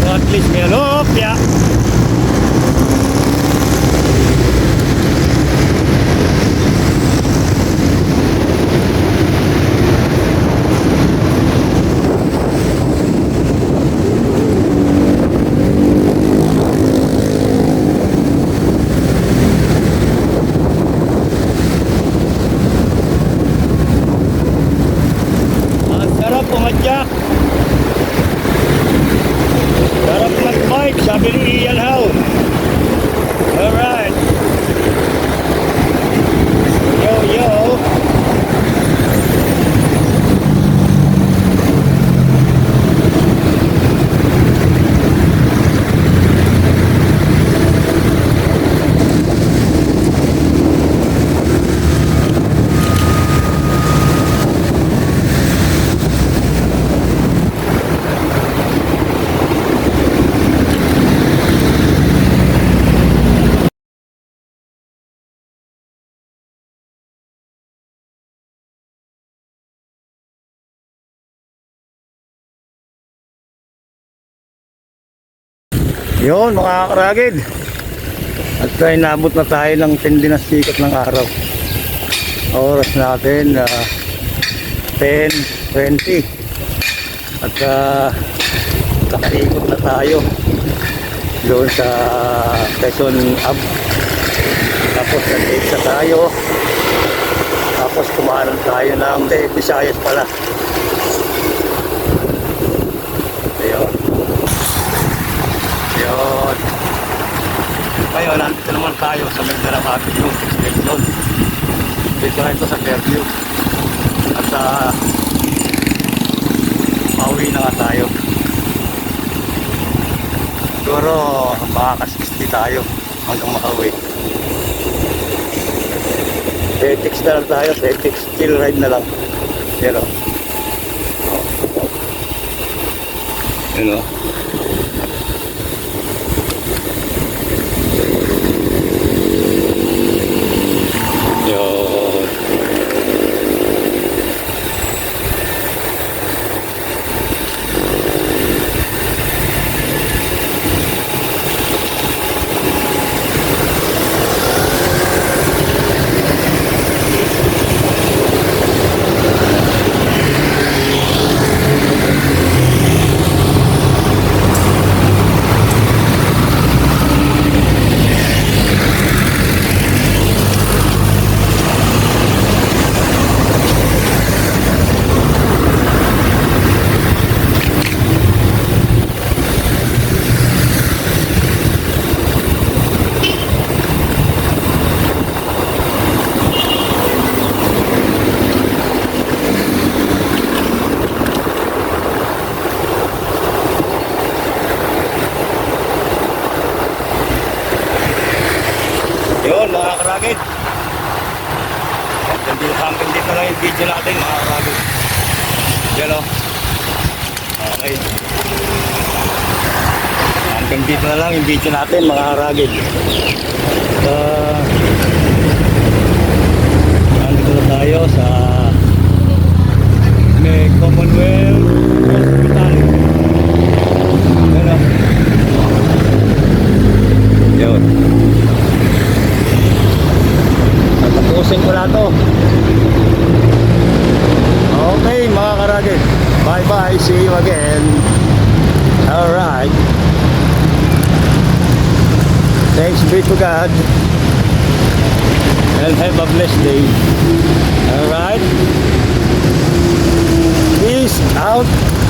Pero at least may sabi ni Ian Howe. Alright. Yun, mga karagid. At tayo nabot na tayo ng tindi na sikat ng araw. Oras natin, ah, 10.20. At uh, nakaikot na tayo doon sa Quezon Ab. Tapos nag sa tayo. Tapos kumanan tayo ng eh, Visayas pala. Ayun. Yun. Ngayon, nandito naman tayo sa Magdarang Avenue Extension. Dito na ito sa Fairview. At uh, pauwi na nga tayo. Siguro makaka-60 tayo hanggang makauwi. Ethics na lang tayo. Ethics, chill ride na lang. Yan o. Yan o. Yun. Yun, mga karagid. Dito, hanggang dito lang yung video natin, mga karagid. Yan o. Okay. Hanggang dito na lang yung video natin, mga karagid. Uh, nandito na tayo sa may Commonwealth Hospital. Yan o. Yun. Tatapusin ko na to. Okay, mga karagid. Bye-bye. See you again. Alright. Thanks be to God. And have a blessed day. Alright. Peace out.